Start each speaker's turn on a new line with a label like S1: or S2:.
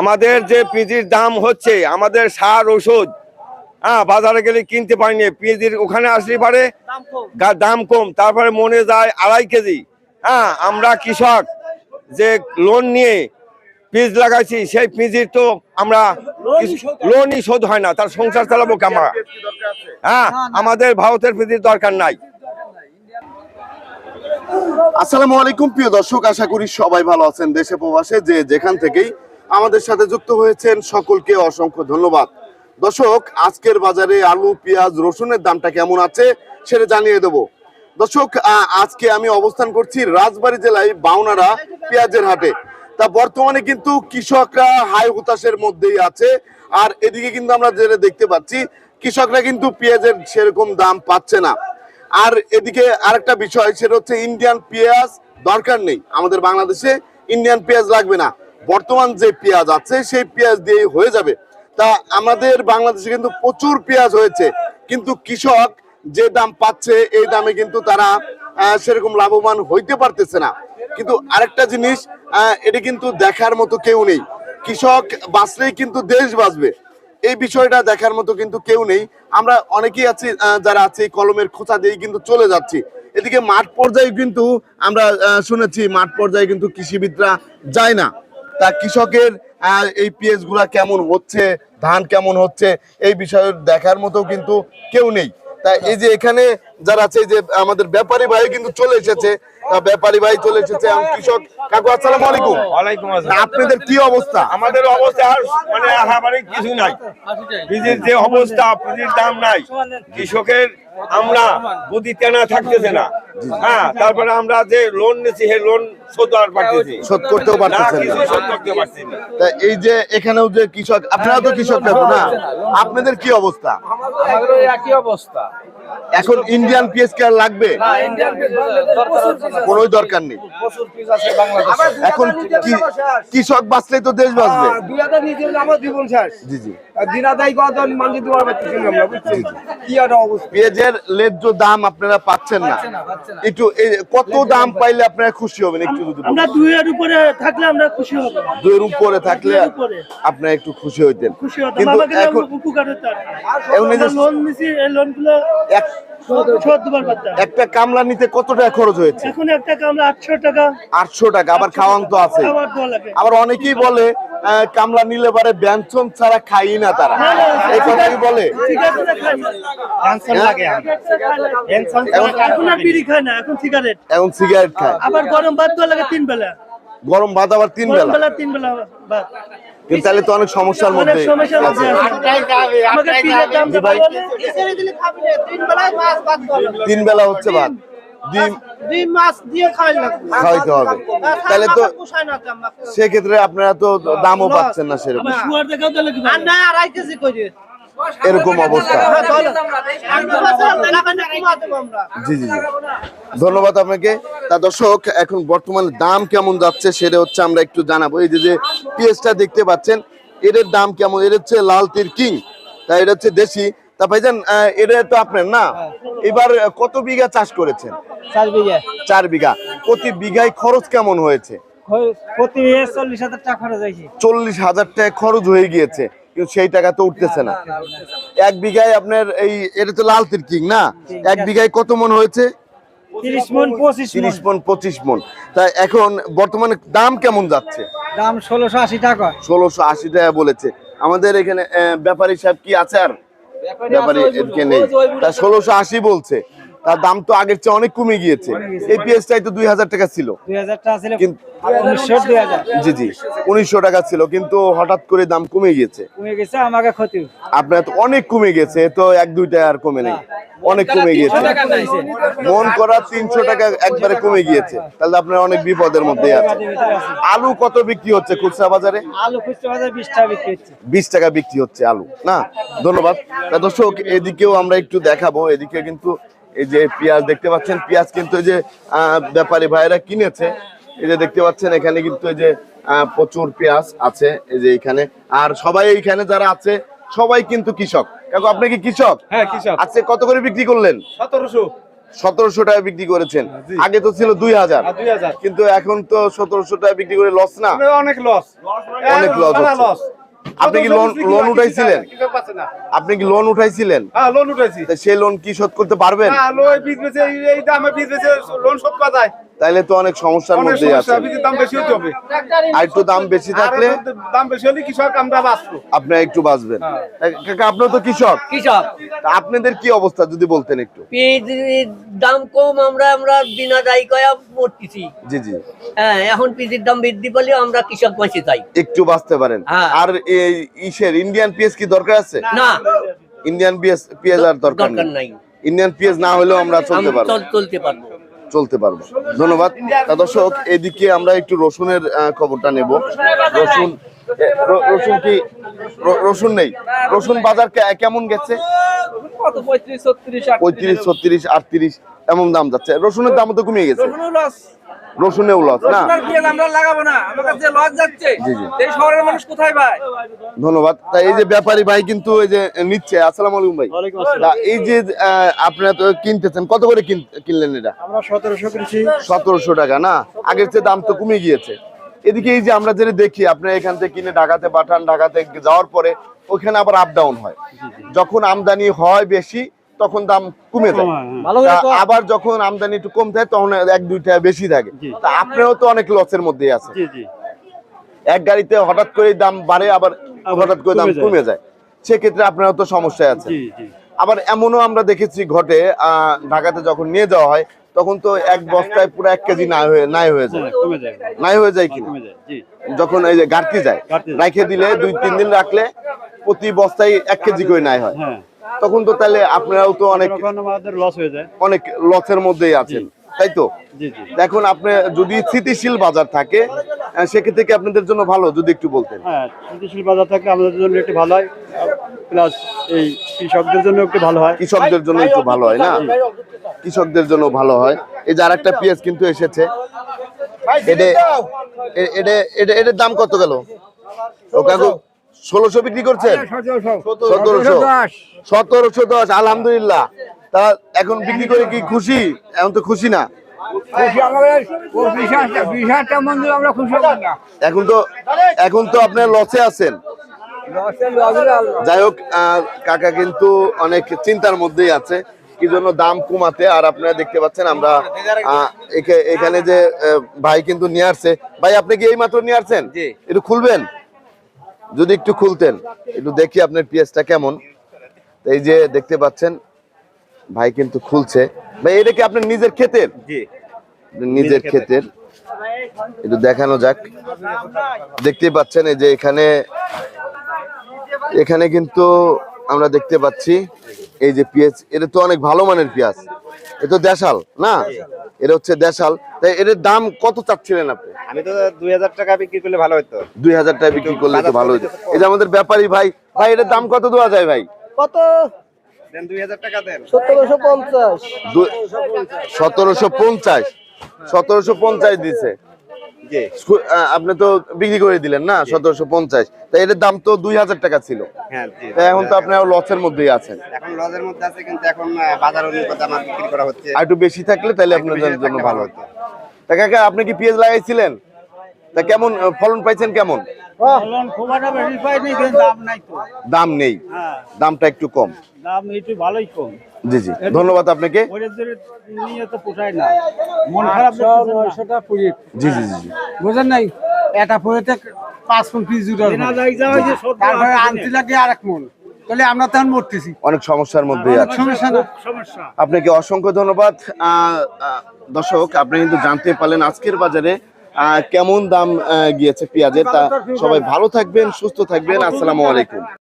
S1: আমাদের যে পিজির দাম হচ্ছে আমাদের সার ওষুধ হ্যাঁ বাজারে গেলে কিনতে পারিনি। পিজির ওখানে আসলে পারে দাম কম। তারপরে মনে যায় আড়াই কেজি। হ্যাঁ আমরা কৃষক যে লোন নিয়ে পিজ লাগাইছি সেই পিজির তো আমরা লোনই শোধ হয় না। তার সংসার চালাবো কে আমরা? হ্যাঁ আমাদের ভারতের পিজির দরকার নাই।
S2: আসসালামু আলাইকুম প্রিয় দর্শক আশা করি সবাই ভালো আছেন দেশে প্রবাসে যে যেখান থেকেই আমাদের সাথে যুক্ত হয়েছেন সকলকে অসংখ্য ধন্যবাদ। দর্শক, আজকের বাজারে আলু, পেঁয়াজ, রসুনের দামটা কেমন আছে সেটা জানিয়ে দেব। দর্শক আজকে আমি অবস্থান করছি রাজবাড়ী জেলায় বাউনারা পেঁয়াজের হাটে। তা বর্তমানে কিন্তু কৃষকরা হাই হতাশের মধ্যেই আছে। আর এদিকে কিন্তু আমরা যেটা দেখতে পাচ্ছি, কৃষকরা কিন্তু পেঁয়াজের সেরকম দাম পাচ্ছে না। আর এদিকে আরেকটা বিষয়, সেটা হচ্ছে ইন্ডিয়ান পেঁয়াজ দরকার নেই। আমাদের বাংলাদেশে ইন্ডিয়ান পেঁয়াজ লাগবে না। বর্তমান যে পেঁয়াজ আছে, সেই পেঁয়াজ দিয়ে হয়ে যাবে। তা আমাদের বাংলাদেশে কিন্তু প্রচুর পেঁয়াজ হয়েছে। কিন্তু কৃষক যে দাম পাচ্ছে, এই দামে কিন্তু তারা সেরকম লাভবান হইতে পারতেছে না। কিন্তু আরেকটা জিনিস এটা কিন্তু দেখার মতো কেউ নেই। কৃষক বাঁচলেই কিন্তু দেশ বাঁচবে। এই বিষয়টা দেখার মতো কিন্তু কেউ নেই। আমরা অনেকেই আছি যারা আছে, কলমের খোঁচা দিয়ে কিন্তু চলে যাচ্ছি। এদিকে মাঠ পর্যায়ে কিন্তু আমরা শুনেছি মাঠ পর্যায়ে কিন্তু কৃষিবিদরা যায় না। তা কৃষকের এই পিএসগুলা কেমন হচ্ছে, ধান কেমন হচ্ছে, এই বিষয়ে দেখার মতো কিন্তু কেউ নেই। তা এই যে এখানে যারা আছে যে আমাদের ব্যাপারী ভাই কিন্তু চলে এসেছে ব্যাপারী ভাই চলে এসেছে। কৃষক কাকু আসসালামু আলাইকুম।
S1: ওয়ালাইকুম আসসালাম।
S2: আপনাদের কি অবস্থা?
S1: আমাদের অবস্থা আর মানে কিছু নাই। পিজির যে অবস্থা পিজির দাম নাই। কৃষকের আমরা বুদ্ধি তেনা থাকতেছে না। হ্যাঁ তারপরে আমরা যে লোন নিয়েছি সেই লোন শোধ আর পারতেছি।
S2: শোধ করতেও পারতেছেন না।
S1: শোধ করতে পারছি
S2: তা এই যে এখানেও যে কৃষক আপনারা তো কৃষক না আপনাদের কি অবস্থা?
S3: আমাদেরও একই অবস্থা।
S2: এখন ইন্ডিয়ান পিএস কে আর লাগবে? কোনো দরকার নেই।
S3: প্রচুর পিস আছে বাংলাদেশে।
S2: এখন কৃষক বাঁচলেই তো দেশ বাঁচবে। জি জি।
S3: একটা
S2: পেঁয়াজের ন্যায্য দাম আপনারা পাচ্ছেন না। একটু কত দাম পাইলে আপনারা খুশি হবেন একটু যদি
S4: আমরা দুইয়ের উপরে থাকলে আমরা খুশি হব।
S2: দুইয়ের উপরে থাকলে আপনারা একটু খুশি হইতেন।
S4: খুশি হতাম।
S2: কিন্তু এখন
S4: উপকার হতো
S2: এখন
S4: লোন নিছি এই লোন
S2: একটা কামলা নিতে কত টাকা খরচ হয়েছে?
S4: এখন একটা কামলা আটশো টাকা।
S2: আটশো টাকা আবার খাওয়ান তো আছে। আবার অনেকেই বলে কামলা নিলে পারে ব্যঞ্জন ছাড়া খাই না তারা। এই কথাই বলে।
S4: না।
S2: এখন।
S4: এখন আর বিড়ি খায় না এখন সিগারেট
S2: এখন সিগারেট খায়।
S4: আবার গরম ভাত দেওয়া লাগে তিন বেলা।
S2: গরম ভাত আবার তিন বেলা।
S4: বেলা তিন বেলা ভাত।
S2: কিন্তু তাহলে তো অনেক সমস্যার মধ্যে। তিন বেলা হচ্ছে ভাত। ডিম খাওয়াইতে হবে। তাহলে তো। সেক্ষেত্রে আপনারা তো দামও পাচ্ছেন না সেরকম। এরকম অবস্থা।
S5: হ্যাঁ,
S2: জি জি জি। ধন্যবাদ আপনাকে। তা দর্শক এখন বর্তমানে দাম কেমন যাচ্ছে সেটা হচ্ছে আমরা একটু জানাব। এই যে পেঁয়াজটা দেখতে পাচ্ছেন এটার দাম কেমন? এটা হচ্ছে লাল তীর কিং তা এটা হচ্ছে দেশি। তা ভাইজান আহ, এটা তো আপনার না? এবার কত বিঘা চাষ করেছেন?
S5: চার বিঘা।
S2: চার বিঘা। প্রতি বিঘায় খরচ কেমন হয়েছে?
S5: প্রতি চল্লিশ হাজার টাকা খরচ হয়েছে।
S2: চল্লিশ হাজার টাকা খরচ হয়ে গিয়েছে। কিন্তু সেই টাকা তো উঠতেছে না। এক বিঘায় আপনার এই এটা তো লাল তীর কিং না? এক বিঘায় কত মন হয়েছে?
S5: মন
S2: এখন বর্তমানে দাম কেমন যাচ্ছে?
S5: দাম ষোলোশো আশি টাকা।
S2: ষোলোশো আশি টাকা বলেছে। আমাদের এখানে ব্যাপারী সাহেব কি আছে আর? ব্যাপারী এদিকে নেই। তা ষোলোশো আশি বলছে। তার দাম তো আগের চেয়ে অনেক কমে গিয়েছে। এই পেঁয়াজটাই তো দুই হাজার টাকা ছিল। জি জি উনিশশো টাকা ছিল কিন্তু হঠাৎ করে দাম কমে গিয়েছে। আপনার তো অনেক কমে গেছে তো এক দুই টাকা আর কমে নেই। অনেক কমে গিয়েছে। মন করা তিনশো টাকা একবারে কমে গিয়েছে। তাহলে আপনার অনেক বিপদের মধ্যে আছে। আলু কত বিক্রি হচ্ছে খুচরা বাজারে?
S5: আলু খুচরা বাজার বিশ টাকা বিক্রি হচ্ছে।
S2: বিশ টাকা বিক্রি হচ্ছে আলু না? ধন্যবাদ। দর্শক এদিকেও আমরা একটু দেখাবো এদিকে কিন্তু এই যে পেঁয়াজ দেখতে পাচ্ছেন পেঁয়াজ কিন্তু এই যে ব্যাপারী ভাইরা কিনেছে। এই যে দেখতে পাচ্ছেন এখানে কিন্তু এই যে প্রচুর পেঁয়াজ আছে এই যে এখানে। আর সবাই এইখানে যারা আছে সবাই কিন্তু কৃষক। কাকু আপনি কি কৃষক?
S3: হ্যাঁ কৃষক।
S2: আজকে কত করে বিক্রি করলেন?
S3: সতেরোশো।
S2: সতেরোশো টাকা বিক্রি করেছেন। আগে তো ছিল
S3: আর দুই হাজার।
S2: কিন্তু এখন তো সতেরোশো টাকা বিক্রি করে লস না?
S3: অনেক লস
S2: অনেক
S3: লস
S2: আপনি কি লোন লোন উঠাইছিলেন? আপনি কি লোন উঠাইছিলেন?
S3: হ্যাঁ লোন উঠাইছি।
S2: সেই লোন কি শোধ করতে পারবেন?
S3: হ্যাঁ লোন বীজ বেচে এই- এই দামে বীজ বেচে লোন শোধ করা যায়।
S2: তাইলে তো অনেক সমস্যার মধ্যে
S3: হবে।
S2: আর একটু দাম বেশি থাকলে
S3: দাম বেশি হলে কৃষক আমরা বাঁচবো।
S2: আপনার একটু বাঁচবেন।
S3: হ্যাঁ।
S2: কাকা আপনার তো কৃষক।
S6: কৃষক।
S2: আপনাদের কি অবস্থা যদি বলতেন একটু?
S6: দাম কম আমরা আমরা বিনা দায়ী কয়া মরতেছি।
S2: জি জি।
S6: হ্যাঁ এখন পিজির দাম বৃদ্ধি পেলে আমরা কৃষক বাঁচি চাই।
S2: একটু বাঁচতে পারেন।
S6: হ্যাঁ।
S2: আর এই ইসের ইন্ডিয়ান পিএস কি দরকার আছে?
S6: না।
S2: ইন্ডিয়ান পিএস পিএস আর দরকার
S6: দরকার
S2: নাই। ইন্ডিয়ান পিএস না হলেও আমরা চলতে পারব।
S6: চলতে পারব।
S2: চলতে পারব। ধন্যবাদ। তা দর্শক এদিকে আমরা একটু রসুনের খবরটা নেব। রসুন রসুন কি রসুন নেই। রসুন বাজার কেমন গেছে? পঁয়ত্রিশ ছত্রিশ আটত্রিশ। এমন দাম যাচ্ছে। রসুনের দাম তো কমিয়ে গেছে। রসুনেও লস না ধন্যবাদ। তা এই যে ব্যাপারী ভাই কিন্তু এই যে নিচ্ছে আসসালাম আলাইকুম ভাই। এই যে আহ, আপনারা তো কিনতেছেন কত করে কিন- কিনলেন এটা?
S4: আমরা সতেরোশো
S2: টাকা না? আগের চেয়ে দাম তো কমে গিয়েছে। এদিকে এই যে আমরা যেটা দেখি আপনারা এখান থেকে কিনে ঢাকাতে পাঠান ঢাকাতে যাওয়ার পরে ওখানে আবার আপ ডাউন হয়। যখন আমদানি হয় বেশি তখন দাম কমে যায়। তা আবার যখন আমদানি একটু কম থাকে তখন এক দুইটা বেশি থাকে। তা আপনারাও তো অনেক লসের মধ্যে আছে। এক গাড়িতে হঠাৎ করে দাম বাড়ে আবার হঠাৎ করে দাম কমে যায়। সেক্ষেত্রে আপনারও তো সমস্যায় আছে। আবার এমনও আমরা দেখেছি ঘটে আহ, ঢাকাতে যখন নিয়ে যাওয়া হয় তখন তো এক বস্তায় পুরো এক কেজি নাই হয়ে নাই হয়ে যায়। নাই হয়ে যায় কিনা? যখন এই যে গাড়তি যায় রাখে দিলে দুই তিন দিন রাখলে প্রতি বস্তায় এক কেজি করে নাই হয়। তখন তো তাহলে আপনারাও তো অনেক
S7: লস হয়ে যায়।
S2: অনেক লসের মধ্যেই আছেন তাই তো?
S7: জি জি।
S2: এখন আপনি যদি স্থিতিশীল বাজার থাকে সেক্ষেত্রে কি আপনাদের জন্য ভালো যদি একটু বলতেন?
S7: হ্যাঁ স্থিতিশীল বাজার থাকলে আমাদের জন্য একটু ভালো হয় প্লাস এই কৃষকদের জন্য একটু ভালো হয়।
S2: কৃষকদের জন্য একটু ভালো হয় না? কৃষকদের জন্য ভালো হয়। এই যে আরেকটা পেঁয়াজ কিন্তু এসেছে। এটা এটা এটা এটার দাম কত গেল? ও কাকু ষোলোশো বিক্রি করছেন? সতেরোশো। সতেরোশো দশ। আলহামদুলিল্লাহ। তা এখন বিক্রি করে কি খুশি? এখন তো খুশি না। এখন তো এখন তো আপনার লসে আছেন। যাই হোক আহ, কাকা কিন্তু অনেক চিন্তার মধ্যেই আছে। কি জন্য দাম কমাতে? আর আপনারা দেখতে পাচ্ছেন আমরা আহ, এখানে যে আহ, ভাই কিন্তু নিয়ে আসছে। ভাই আপনি কি এই মাত্র নিয়ে আসছেন? একটু খুলবেন? যদি একটু খুলতেন একটু দেখি আপনার পেঁয়াজটা কেমন। এই যে দেখতে পাচ্ছেন ভাই কিন্তু খুলছে। ভাই এটা কি আপনার নিজের ক্ষেতের? নিজের ক্ষেতের। একটু দেখানো যাক। দেখতেই পাচ্ছেন এই যে এখানে এখানে কিন্তু আমরা দেখতে পাচ্ছি এই যে পেঁয়াজ এটা তো অনেক ভালো মানের পেঁয়াজ। এটা তো দেশাল না? এটা হচ্ছে দেশাল। তাই এটার দাম কত চাচ্ছিলেন আপনি?
S3: আমি তো দুই হাজার টাকা বিক্রি করলে ভালো হতো
S2: দুই হাজার টাকা বিক্রি করলে তো ভালো হতো এই যে আমাদের ব্যাপারী ভাই ভাই এটার দাম কত দেওয়া যায় ভাই?
S4: কত?
S3: দেন দুই হাজার টাকা দেন।
S4: সতেরোশো পঞ্চাশ।
S2: সতেরোশো পঞ্চাশ। সতেরোশো পঞ্চাশ দিছে। আপনি তো বিক্রি করে দিলেন না সতেরোশো পঞ্চাশ। তাই এটার দাম তো দুই হাজার টাকা ছিল।
S3: হ্যাঁ
S2: এখন তো আপনার লসের মধ্যেই আছেন।
S3: এখন লসের মধ্যে আছে কিন্তু এখন বাজার অনুপাতে আমার বিক্রি করা হচ্ছে।
S2: আর একটু বেশি থাকলে তাহলে আপনাদের জন্য ভালো
S3: ভালো
S2: হতো। তা কাকা আপনি কি পেঁয়াজ লাগাইছিলেন? তা কেমন ফলন পাইছেন কেমন?
S7: খুব একটা বেশি পাইনি কিন্তু দাম নাই তো।
S2: দাম নেই।
S7: হ্যাঁ।
S2: দামটা একটু কম।
S7: দাম একটু ভালোই কম।
S2: জি জি। ধন্যবাদ আপনাকে।
S7: নিয়ে তো পোষায় না। মন খারাপ নয়শোটা পুরি
S2: জি জি জি।
S4: বুঝেন নাই? এটা পড়েতে পাঁচ মন পিস জুড়ে তারপরে আনতে লাগে আর এক মন। তাহলে আমরা তখন মরতেছি।
S2: অনেক সমস্যার
S4: সমস্যা
S2: আপনাকে অসংখ্য ধন্যবাদ। দর্শক আপনি কিন্তু জানতে পারলেন আজকের বাজারে কেমন দাম আহ, গিয়েছে পেঁয়াজের? তা সবাই ভালো থাকবেন সুস্থ থাকবেন। আসসালামু আলাইকুম।